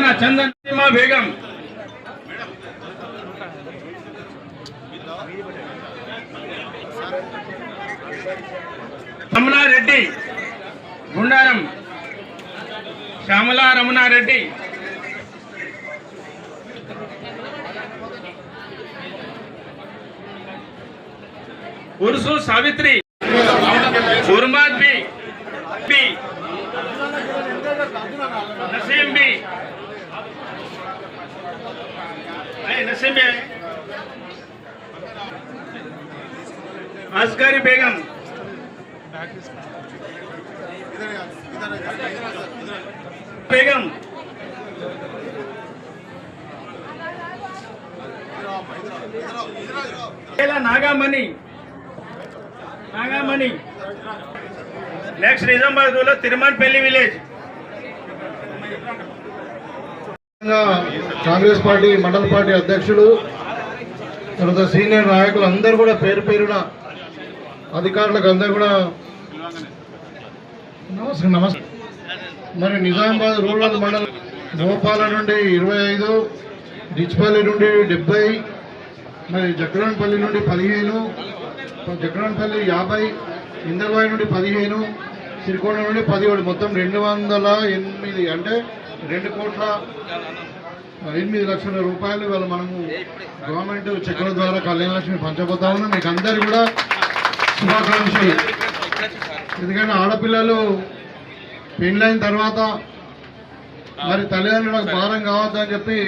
తెలంగాణ చందన్ సీమా బేగం. రమణారెడ్డి గుండారం. శ్యామలా రమణారెడ్డి. ఉరుసు సావిత్రి. కుర్మ नहीं नसीम भी है असगरी बेगम बेगम నాగామణి నాగామణి నెక్స్ట్ నిజామాబాద్ లో తిరుమలపల్లి విలేజ్ కాంగ్రెస్ పార్టీ మండల పార్టీ అధ్యక్షులు తర్వాత సీనియర్ నాయకులు అందరూ కూడా పేరు పేరున అధికారులకు అందరూ కూడా నమస్కారం నమస్కారం. మరి నిజామాబాద్ రూరల్ మండలం మోపాల నుండి ఇరవై ఐదు డిచ్పల్లి నుండి డెబ్బై మరి జక్రాన్పల్లి నుండి పదిహేను జక్రాన్పల్లి యాభై ఇందర్వాయి నుండి పదిహేను సిరికొండ నుండి పదిహేడు మొత్తం రెండు వందల ఎనిమిది అంటే రెండు కోట్ల ఎనిమిది లక్షల రూపాయలు ఇవాళ మనము గవర్నమెంట్ చెక్కుల ద్వారా కళ్యాణ లక్ష్మి పంచబోతా ఉన్నాం. మీకు అందరు కూడా శుభాకాంక్షలు. ఎందుకంటే ఆడపిల్లలు పెళ్ళైన తర్వాత మరి తల్లిదండ్రులకు భారం కావద్దని చెప్పి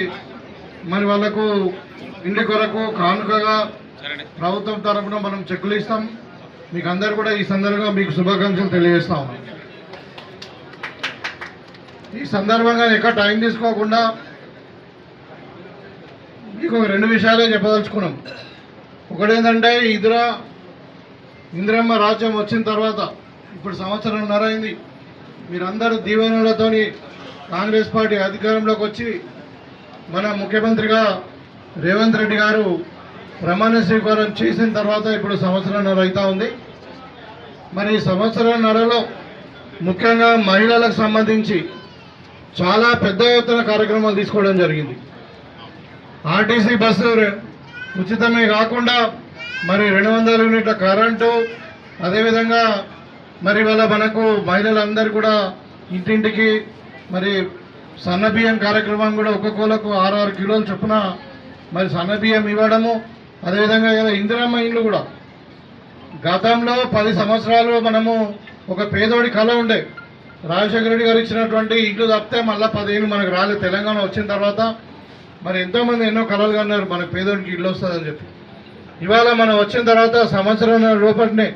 మరి వాళ్ళకు ఇంటి కొరకు కానుకగా ప్రభుత్వం తరఫున మనం చెక్కులు ఇస్తాం. మీకు అందరు కూడా ఈ సందర్భంగా మీకు శుభాకాంక్షలు తెలియజేస్తాము ఈ సందర్భంగా ఎక్కడ టైం తీసుకోకుండా మీకు రెండు విషయాలే చెప్పదలుచుకున్నాం. ఒకటేంటంటే ఇందిరా ఇందిరమ్మ రాజ్యం వచ్చిన తర్వాత ఇప్పుడు సంవత్సరంన్నర అయింది మీరందరూ దీవెనలతోని కాంగ్రెస్ పార్టీ అధికారంలోకి వచ్చి మన ముఖ్యమంత్రిగా రేవంత్ రెడ్డి గారు ప్రమాణ స్వీకారం చేసిన తర్వాత ఇప్పుడు సంవత్సరంన్నర అవుతా ఉంది. మరి ఈ సంవత్సరంన్నరలో ముఖ్యంగా మహిళలకు సంబంధించి చాలా పెద్ద ఎత్తున కార్యక్రమాలు తీసుకోవడం జరిగింది. ఆర్టీసీ బస్సు ఉచితమే కాకుండా మరి రెండు వందల యూనిట్ల కరెంటు అదేవిధంగా మరి వాళ్ళ మనకు మహిళలందరూ కూడా ఇంటింటికి మరి సన్నబియ్యం కార్యక్రమం కూడా ఒక్కొక్కలకు ఆరు ఆరు కిలోలు చొప్పున మరి సన్నబియ్యం ఇవ్వడము అదేవిధంగా ఇలా ఇందిరమ్మ ఇండ్లు కూడా. గతంలో పది సంవత్సరాలు మనము ఒక పేదోడి కళ ఉండే. రాజశేఖర రెడ్డి గారు ఇచ్చినటువంటి ఇల్లు తప్పితే మళ్ళీ పదిహేను మనకు రాలేదు. తెలంగాణ వచ్చిన తర్వాత మరి ఎంతోమంది ఎన్నో కళలు కన్నారు. మనకు పేదోడికి ఇల్లు వస్తుందని చెప్పి. ఇవాళ మనం వచ్చిన తర్వాత సంవత్సరం లోపలనే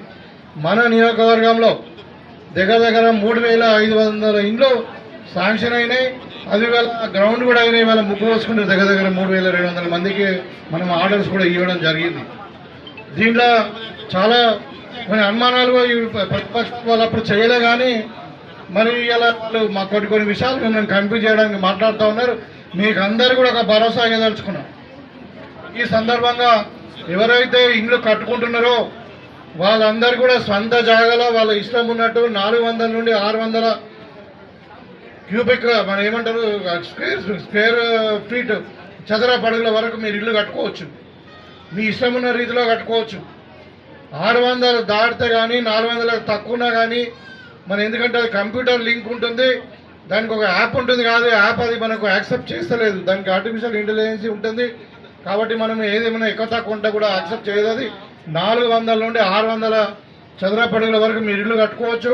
మన నియోజకవర్గంలో దగ్గర దగ్గర మూడు వేల ఐదు వందల ఇండ్లు శాంక్షన్ అయినాయి. అది వేళ గ్రౌండ్ కూడా అయినాయి. ఇవాళ ముగ్గు పోసుకుంటే దగ్గర దగ్గర మూడు వేల రెండు వందల మందికి మనం ఆర్డర్స్ కూడా ఇవ్వడం జరిగింది. దీంట్లో చాలా కొన్ని అనుమానాలు కూడా ప్రతిపక్షం వాళ్ళు అప్పుడు చేయలే కానీ మరి ఇలా వాళ్ళు మా కొన్ని కొన్ని విషయాలు మిమ్మల్ని కన్ఫ్యూజ్ చేయడానికి మాట్లాడుతూ ఉన్నారు. మీకు అందరు కూడా ఒక భరోసా ఇవ్వదలుచుకున్నాం. ఈ సందర్భంగా ఎవరైతే ఇండ్లు కట్టుకుంటున్నారో వాళ్ళందరూ కూడా స్వంత జాగాలో వాళ్ళ ఇష్టం ఉన్నట్టు నాలుగు వందల నుండి ఆరు వందల క్యూబిక్ మనం ఏమంటారు స్క్వేర్ స్క్వేర్ ఫీట్ చదర పడుగుల వరకు మీరు ఇల్లు కట్టుకోవచ్చు. మీ ఇష్టం ఉన్న రీతిలో కట్టుకోవచ్చు. ఆరు వందలు దాటితే కానీ నాలుగు వందలకు తక్కువ కానీ మన ఎందుకంటే అది కంప్యూటర్ లింక్ ఉంటుంది దానికి ఒక యాప్ ఉంటుంది కాదు యాప్ అది మనకు యాక్సెప్ట్ చేస్తలేదు. దానికి ఆర్టిఫిషియల్ ఇంటెలిజెన్సీ ఉంటుంది. కాబట్టి మనం ఏదేమైనా ఎక్కువ తక్కువ ఉంటే కూడా యాక్సెప్ట్ చేయదు అది. నాలుగు వందల నుండి ఆరు వందల చదర పడుగుల వరకు మీరు ఇల్లు కట్టుకోవచ్చు.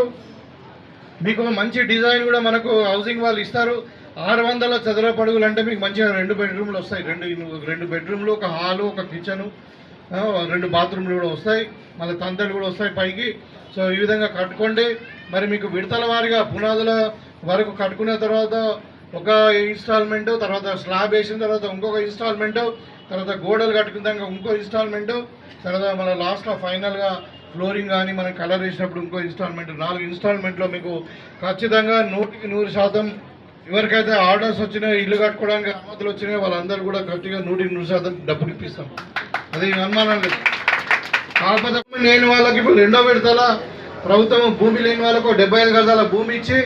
మీకు మంచి డిజైన్ కూడా మనకు హౌసింగ్ వాళ్ళు ఇస్తారు. ఆరు వందల చదరపడుగులు అంటే మీకు మంచిగా రెండు బెడ్రూమ్లు వస్తాయి. రెండు రెండు బెడ్రూమ్లు ఒక హాలు ఒక కిచెను రెండు బాత్రూమ్లు కూడా వస్తాయి. మళ్ళీ తంతలు కూడా వస్తాయి పైకి. సో ఈ విధంగా కట్టుకోండి. మరి మీకు విడతల వారిగా పునాదుల వరకు కట్టుకున్న తర్వాత ఒక ఇన్స్టాల్మెంట్ తర్వాత స్లాబ్ వేసిన తర్వాత ఇంకొక ఇన్స్టాల్మెంట్ తర్వాత గోడలు కట్టుకున్నాక ఇంకో ఇన్స్టాల్మెంట్ తర్వాత మన లాస్ట్లో ఫైనల్గా ఫ్లోరింగ్ కానీ మనం కలర్ వేసినప్పుడు ఇంకో ఇన్స్టాల్మెంట్ నాలుగు ఇన్స్టాల్మెంట్లో మీకు ఖచ్చితంగా నూటికి నూరు శాతం ఎవరికైతే ఆర్డర్స్ వచ్చినాయో ఇల్లు కట్టుకోవడానికి అనుమతులు వచ్చినాయో వాళ్ళందరూ కూడా గట్టిగా నూటికి నూరు శాతం డబ్బులు ఇప్పిస్తాం. అది అనుమానం లేదు. కాకపోతే లేని వాళ్ళకి ఇప్పుడు రెండో విడతల ప్రభుత్వం భూమి లేని వాళ్ళకు డెబ్బై ఐదు గజాల భూమి ఇచ్చి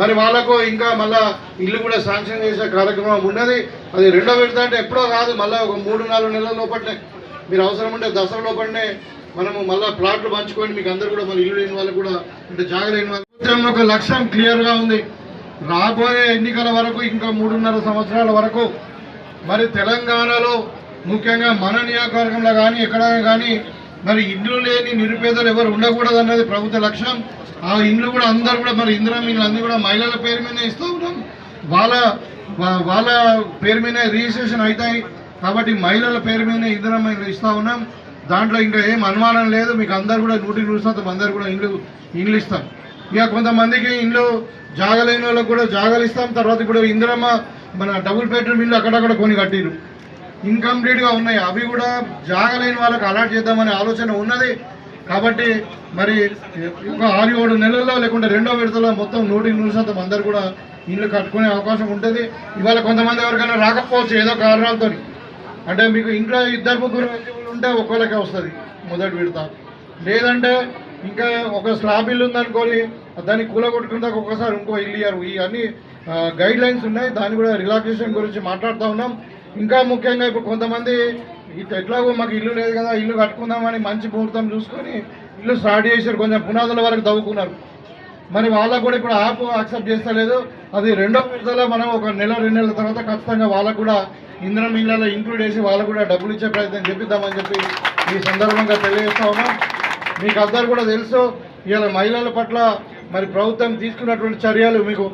మరి వాళ్ళకు ఇంకా మళ్ళా ఇల్లు కూడా శాంక్షన్ చేసే కార్యక్రమం ఉన్నది. అది రెండో విడత అంటే ఎప్పుడో కాదు మళ్ళీ ఒక మూడు నాలుగు నెలల లోపలనే మీరు అవసరం ఉంటే దసరా లోపలనే మనము మళ్ళీ ప్లాట్లు పంచుకొని మీకు అందరు కూడా మరి ఇల్లు లేని వాళ్ళకు కూడా అంటే జాగా లేని వాళ్ళకు ప్రభుత్వం ఒక లక్ష్యం క్లియర్గా ఉంది. రాబోయే ఎన్నికల వరకు ఇంకా మూడున్నర సంవత్సరాల వరకు మరి తెలంగాణలో ముఖ్యంగా మన నియోజకవర్గంలో కానీ ఎక్కడ కానీ మరి ఇండ్లు లేని నిరుపేదలు ఎవరు ఉండకూడదు అన్నది ప్రభుత్వ లక్ష్యం. ఆ ఇండ్లు కూడా అందరు కూడా మరి ఇందిరా మీరు అన్ని కూడా మహిళల పేరు మీద ఇస్తూ ఉన్నాం. వాళ్ళ వాళ్ళ పేరు మీద రిజిస్ట్రేషన్ అవుతాయి కాబట్టి మహిళల పేరు మీద ఇందిరా ఇల్లు ఇస్తూ ఉన్నాం. దాంట్లో ఇంకా ఏం అనుమానం లేదు. మీకు అందరు కూడా నూటి నూరు శాతం అందరు కూడా ఇండ్లు ఇండ్లు ఇస్తాం. ఇక కొంతమందికి ఇండ్లు జాగలేని వాళ్ళకి కూడా జాగలు ఇస్తాం. తర్వాత ఇప్పుడు ఇందిరమ్మ మన డబుల్ బెడ్రూమ్ ఇల్లు అక్కడక్కడ కొని కట్టిరు ఇన్కంప్లీట్గా ఉన్నాయి. అవి కూడా జాగలేని వాళ్ళకి అలాట్ చేద్దామనే ఆలోచన ఉన్నది. కాబట్టి మరి ఒక ఆరు ఏడు నెలల్లో లేకుంటే రెండో విడతలో మొత్తం నూటికి నూరు శాతం అందరు కూడా ఇల్లు కట్టుకునే అవకాశం ఉంటుంది. ఇవాళ కొంతమంది ఎవరికైనా రాకపోవచ్చు ఏదో కారణాలతో అంటే మీకు ఇంట్లో ఇద్దరు ముగ్గురు ఉంటే ఒక్కొక్కరికే వస్తుంది మొదటి విడత. లేదంటే ఇంకా ఒక స్లాబ్ ఇల్లు ఉందనుకోని దాన్ని కూల కొట్టుకునే దాకా ఒక్కసారి ఇంకో ఇల్లు ఇవన్నీ ఈ గైడ్ లైన్స్ ఉన్నాయి. దాన్ని కూడా రిలాక్సేషన్ గురించి మాట్లాడుతూ ఉన్నాం. ఇంకా ముఖ్యంగా ఇప్పుడు కొంతమంది ఎట్లాగో మాకు ఇల్లు లేదు కదా ఇల్లు కట్టుకుందామని మంచి ముహూర్తం చూసుకొని ఇల్లు స్టార్ట్ చేశారు కొంచెం పునాదుల వరకు తవ్వుకున్నారు. మరి వాళ్ళకు కూడా ఇప్పుడు యాప్ యాక్సెప్ట్ చేస్తలేదు. అది రెండో విడతలో మనం ఒక నెల రెండు నెలల తర్వాత ఖచ్చితంగా వాళ్ళకు కూడా ఇంధనం ఇళ్ళలో ఇంక్లూడ్ చేసి వాళ్ళకు కూడా డబ్బులు ఇచ్చే ప్రయత్నం చేపిద్దామని చెప్పి ఈ సందర్భంగా తెలియజేస్తా ఉన్నాం. మీకు అందరు కూడా తెలుసు ఇలా మహిళల పట్ల మరి ప్రభుత్వం తీసుకున్నటువంటి చర్యలు మీకు.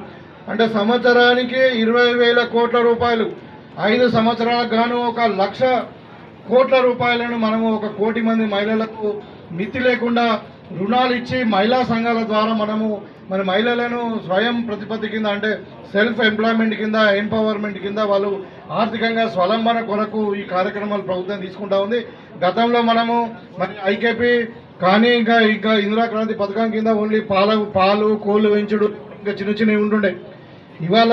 అంటే సంవత్సరానికి ఇరవై వేల కోట్ల రూపాయలు ఐదు సంవత్సరాలకు గాను ఒక లక్ష కోట్ల రూపాయలను మనము ఒక కోటి మంది మహిళలకు మితి లేకుండా రుణాలు ఇచ్చి మహిళా సంఘాల ద్వారా మనము మన మహిళలను స్వయం ప్రతిపత్తి కింద అంటే సెల్ఫ్ ఎంప్లాయ్మెంట్ కింద ఎంపవర్మెంట్ కింద వాళ్ళు ఆర్థికంగా స్వలంబన కొరకు ఈ కార్యక్రమాలు ప్రభుత్వం తీసుకుంటా ఉంది. గతంలో మనము మరి ఐకేపీ కానీ ఇంకా ఇంకా ఇందిరాక్రాంతి పథకం కింద ఓన్లీ పాల పాలు కోళ్ళు పెంచుడు ఇంకా చిన్న చిన్నవి ఉంటుండే. ఇవాళ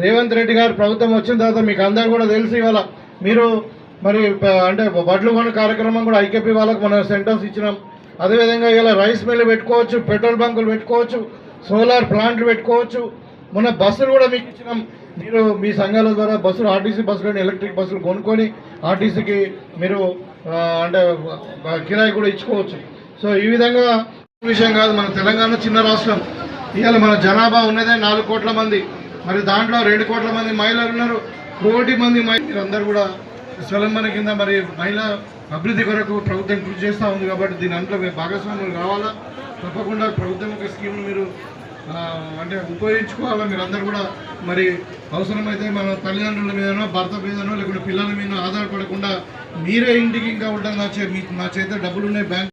రేవంత్ రెడ్డి గారు ప్రభుత్వం వచ్చిన తర్వాత మీకు అందరు కూడా తెలిసి ఇవాళ మీరు మరి అంటే వడ్లు కొన కార్యక్రమం కూడా ఐకేపీ వాళ్ళకు మనం సెంటర్స్ ఇచ్చినాం. అదేవిధంగా ఇలా రైస్ మిల్లు పెట్టుకోవచ్చు పెట్రోల్ బంకులు పెట్టుకోవచ్చు సోలార్ ప్లాంట్లు పెట్టుకోవచ్చు. మొన్న బస్సులు కూడా మీకు ఇచ్చినాం. మీరు మీ సంఘాల ద్వారా బస్సులు ఆర్టీసీ బస్సులు ఎలక్ట్రిక్ బస్సులు కొనుక్కొని ఆర్టీసీకి మీరు అంటే కిరాయి కూడా ఇచ్చుకోవచ్చు. సో ఈ విధంగా విషయం కాదు మన తెలంగాణ చిన్న రాష్ట్రం. ఇవాళ మన జనాభా ఉన్నదే నాలుగు కోట్ల మంది. మరి దాంట్లో రెండు కోట్ల మంది మహిళలు ఉన్నారు. కోటి మంది మహిళలు కూడా స్వలంబన కింద మరి మహిళా అభివృద్ధి కొరకు ప్రభుత్వం కృషి చేస్తూ ఉంది కాబట్టి దీని అంట్లో మేము భాగస్వాములు కావాలా? తప్పకుండా ప్రభుత్వం యొక్క స్కీమ్ను మీరు అంటే ఉపయోగించుకోవాలా? మీరు అందరూ కూడా మరి అవసరమైతే మన తల్లిదండ్రుల మీదనో భర్త మీదనో లేకుంటే పిల్లల మీద ఆధారపడకుండా మీరే ఇంటికి ఇంకా ఉండడం నా చే మీ నా చేత డబ్బులు ఉన్నాయి బ్యాంక్